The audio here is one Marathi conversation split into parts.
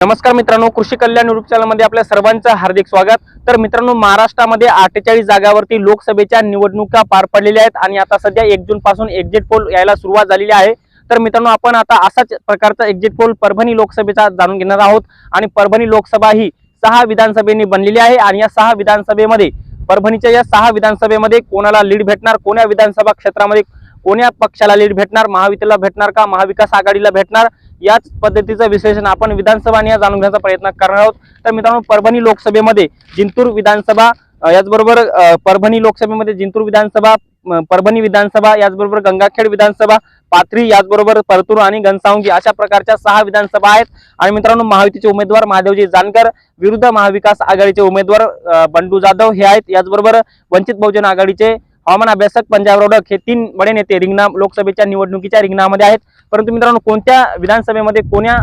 नमस्कार मित्रांनो कृषी कल्याण युट्यूब चॅनलमध्ये आपल्या सर्वांचं हार्दिक स्वागत. तर मित्रांनो महाराष्ट्रामध्ये अठ्ठेचाळीस जागावरती लोकसभेच्या निवडणुका पार पडलेल्या आहेत आणि आता सध्या एक जून पासून एक्झिट पोल यायला सुरुवात झालेली आहे. तर मित्रांनो आपण आता असाच प्रकारचा एक्झिट पोल परभणी लोकसभेचा जाणून घेणार आहोत. आणि परभणी लोकसभा ही सहा विधानसभेने बनलेली आहे आणि या सहा विधानसभेमध्ये परभणीच्या या सहा विधानसभेमध्ये कोणाला लीड भेटणार कोण्या विधानसभा क्षेत्रामध्ये कोण्या पक्षाला लीड भेटणार महायुतीला भेटणार का महाविकास आघाडीला भेटणार याच पद्धतीचं विश्लेषण आपण विधानसभा आणि या जाणून घेण्याचा प्रयत्न करणार आहोत. तर मित्रांनो परभणी लोकसभेमध्ये जिंतूर विधानसभा याचबरोबर परभणी लोकसभेमध्ये जिंतूर विधानसभा परभणी विधानसभा याचबरोबर गंगाखेड विधानसभा पाथरी याचबरोबर परतूर आणि घनसावंगी अशा प्रकारच्या सहा विधानसभा आहेत. आणि मित्रांनो महायुतीचे उमेदवार महादेवजी जानकर विरुद्ध महाविकास आघाडीचे उमेदवार बंडू जाधव हे आहेत. याचबरोबर वंचित बहुजन आघाडीचे हवामान अभ्यासक पंजाब रोडक हे तीन बडे नेते रिंगणा लोकसभेच्या निवडणुकीच्या रिंगणामध्ये आहेत. परंतु मित्रांनो कोणत्या विधानसभेमध्ये कोण्या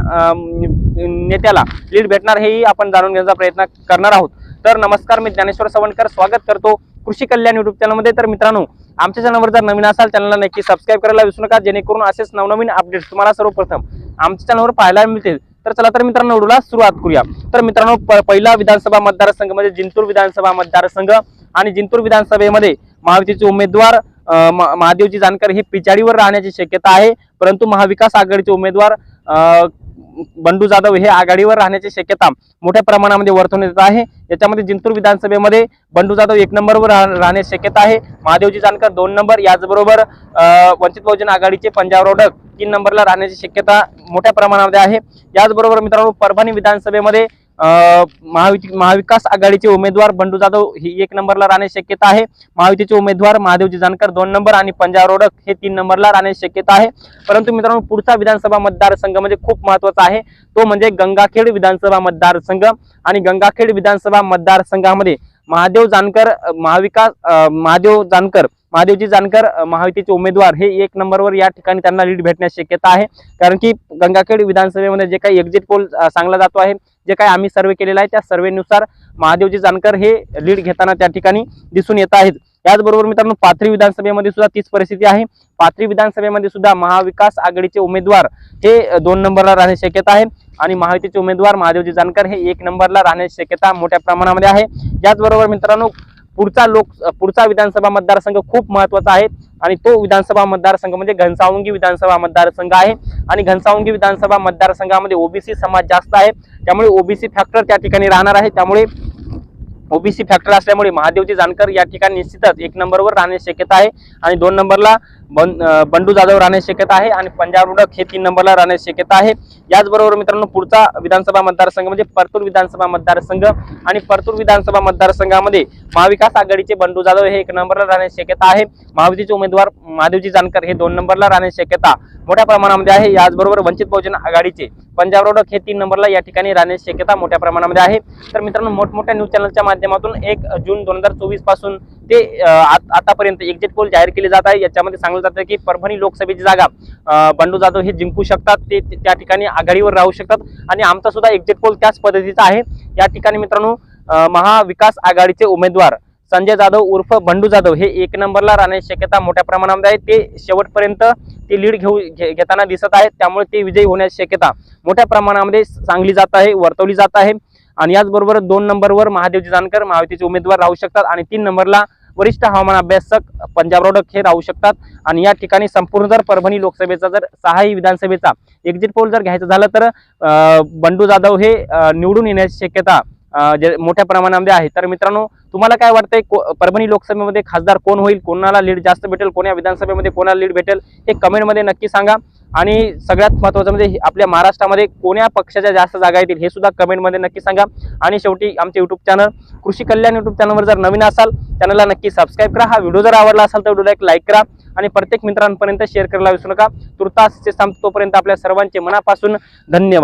नेत्याला लीड भेटणार हेही आपण जाणून घेण्याचा प्रयत्न करणार आहोत. तर नमस्कार मी ज्ञानेश्वर सवणकर स्वागत करतो कृषी कल्याण युट्यूब चॅनलमध्ये तर मित्रांनो आमच्या चॅनलवर जर नवीन असाल चॅनलला नक्की सबस्क्राईब करायला विसरू नका. जेणेकरून असेच नवनवीन अपडेट्स तुम्हाला सर्वप्रथम आमच्या चॅनलवर पाहायला मिळतील. तर चला तर मित्रांनो व्हिडिओला सुरुवात करूया. तर मित्रांनो प- पहिला विधानसभा मतदारसंघ म्हणजे जिंतूर विधानसभा मतदारसंघ आणि जिंतूर विधानसभेमध्ये महायुतीचे उमेदवार म- महादेवजी जानकर हे पिछाडीवर राहण्याची शक्यता आहे. परंतु महाविकास आघाडीचे उमेदवार बंडू जाधव हे आघाडीवर राहण्याची शक्यता मोठ्या प्रमाणामध्ये वर्तवण्यात येत आहे. याच्यामध्ये जिंतूर विधानसभेमध्ये बंडू जाधव एक नंबरवर राहण्याची शक्यता आहे. महादेवजी जानकर दोन नंबर याचबरोबर वंचित बहुजन आघाडीचे पंजाब रोडक तीन नंबरला राहण्याची शक्यता मोठ्या प्रमाणामध्ये आहे. याचबरोबर मित्रांनो परभणी विधानसभेमध्ये अ, महाविकास आघाडीचे उमेदवार बंडू जाधव ही एक नंबरला राहण्याची शक्यता आहे. महायुतीचे उमेदवार महादेवजी जानकर दोन नंबर आणि पंजाब रोडक हे तीन नंबरला राहण्याची शक्यता आहे. परंतु मित्रांनो पुढचा विधानसभा मतदारसंघ म्हणजे खूप महत्त्वाचा आहे. तो म्हणजे गंगाखेड विधानसभा मतदारसंघ आणि गंगाखेड विधानसभा मतदारसंघामध्ये महादेव जानकर महाविकास महादेव जानकर महादेवजी जानकर महायुतीचे उमेदवार हे एक नंबरवर या ठिकाणी त्यांना लीड भेटण्याची शक्यता आहे. कारण की गंगाखेड विधानसभेमध्ये जे काही एक्झिट पोल सांगला जातो आहे जे काही आम्ही सर्वे केलेला आहे त्या सर्वेनुसार महादेवजी जानकर हे लीड घेताना त्या ठिकाणी दिसून येत आहेत. याचबरोबर मित्रांनो पाथरी विधानसभेमध्ये सुद्धा तीच परिस्थिती आहे. पाथरी विधानसभेमध्ये सुद्धा महाविकास आघाडीचे उमेदवार हे दोन नंबरला राहण्याची शक्यता आहे आणि महायुतीचे उमेदवार महादेवजी जानकर हे एक नंबरला राहण्याची शक्यता मोठ्या प्रमाणामध्ये आहे. याचबरोबर मित्रांनो पुढचा लोक पुढचा विधानसभा मतदारसंघ खूप महत्त्वाचा आहे. आणि तो विधानसभा मतदारसंघ म्हणजे घनसावंगी विधानसभा मतदारसंघ आहे. आणि घनसावंगी विधानसभा मतदारसंघामध्ये ओबीसी समाज जास्त आहे. त्यामुळे ओबीसी फॅक्टर त्या ठिकाणी राहणार आहे. त्यामुळे ओबीसी फॅक्टर असल्यामुळे महादेवजी जानकर या ठिकाणी निश्चितच एक नंबरवर राहण्याची शक्यता आहे. आणि दोन नंबरला बंडू जाधव राहण्याची शक्यता आहे आणि पंजाब रुडक हे तीन नंबरला राहण्याची शक्यता आहे. याचबरोबर मित्रांनो पुढचा विधानसभा मतदारसंघ म्हणजे परतूर विधानसभा मतदारसंघ आणि परतूर विधानसभा मतदारसंघामध्ये महाविकास आघाडीचे बंडू जाधव हे एक नंबरला राहण्याची शक्यता आहे. महायुतीचे उमेदवार महादेवजी जानकर हे दोन नंबरला राहण्याची शक्यता मोठ्या प्रमाणामध्ये आहे. याचबरोबर वंचित बहुजन आघाडीचे पंजाब रोडक हे तीन नंबरला या ठिकाणी राहण्याची शक्यता मोठ्या प्रमाणामध्ये आहे. तर मित्रांनो मोठमोठ्या न्यूज चॅनलच्या माध्यमातून एक जून दोन हजार चोवीसपासून ते आत- आतापर्यंत एक्झिट पोल जाहीर केले जात आहे. याच्यामध्ये सांगलं जातं की परभणी लोकसभेची जागा बंडू जाधव हे जिंकू शकतात ते त्या ठिकाणी आघाडीवर राहू शकतात. आणि आमचा सुद्धा एक्झिट पोल त्याच पद्धतीचा आहे. या ठिकाणी मित्रांनो महाविकास आघाडीचे उमेदवार संजय जाधव उर्फ बंडू जाधव हे एक नंबरला राहण्याची शक्यता मोठ्या प्रमाणामध्ये आहे. ते शेवटपर्यंत ते लीड घेऊ घे- घेताना दिसत आहेत. त्यामुळे ते विजयी होण्याची शक्यता मोठ्या प्रमाणामध्ये सांगली जात आहे वर्तवली जात आहे. आणि याचबरोबर दोन नंबरवर महादेवजी जानकर महायुतीचे उमेदवार राहू शकतात. आणि तीन नंबरला वरिष्ठ हवामान अभ्यासक पंजाबराव डक हे राहू शकतात. आणि या ठिकाणी संपूर्ण जर परभणी लोकसभेचा जर सहाही विधानसभेचा एक्झिट पोल जर घ्यायचं झालं तर बंडू जाधव हे निवडून येण्याची शक्यता जे मोठ्या प्रमाणामध्ये आहे. तर मित्रांनो तुम्हाला काय वाटतंय को- परभणी लोकसभेमध्ये खासदार कोण होईल? कोणाला लीड जास्त भेटेल? कोण्या विधानसभेमध्ये कोणाला लीड भेटेल? हे कमेंटमध्ये नक्की सांगा. आणि सगळ्यात महत्त्वाचं म्हणजे हे आपल्या महाराष्ट्रामध्ये कोण्या पक्षाच्या जास्त जागा येतील हे सुद्धा कमेंटमध्ये नक्की सांगा. आणि शेवटी आमचे युट्यूब चॅनल कृषी कल्याण युट्यूब चॅनलवर जर नवीन असाल चॅनलला नक्की सबस्क्राईब करा. हा व्हिडिओ जर आवडला असेल तर व्हिडिओला एक लाईक करा आणि प्रत्येक मित्रांपर्यंत शेअर करायला विसरू नका. तुर्तास तोपर्यंत आपल्या सर्वांचे मनापासून धन्यवाद.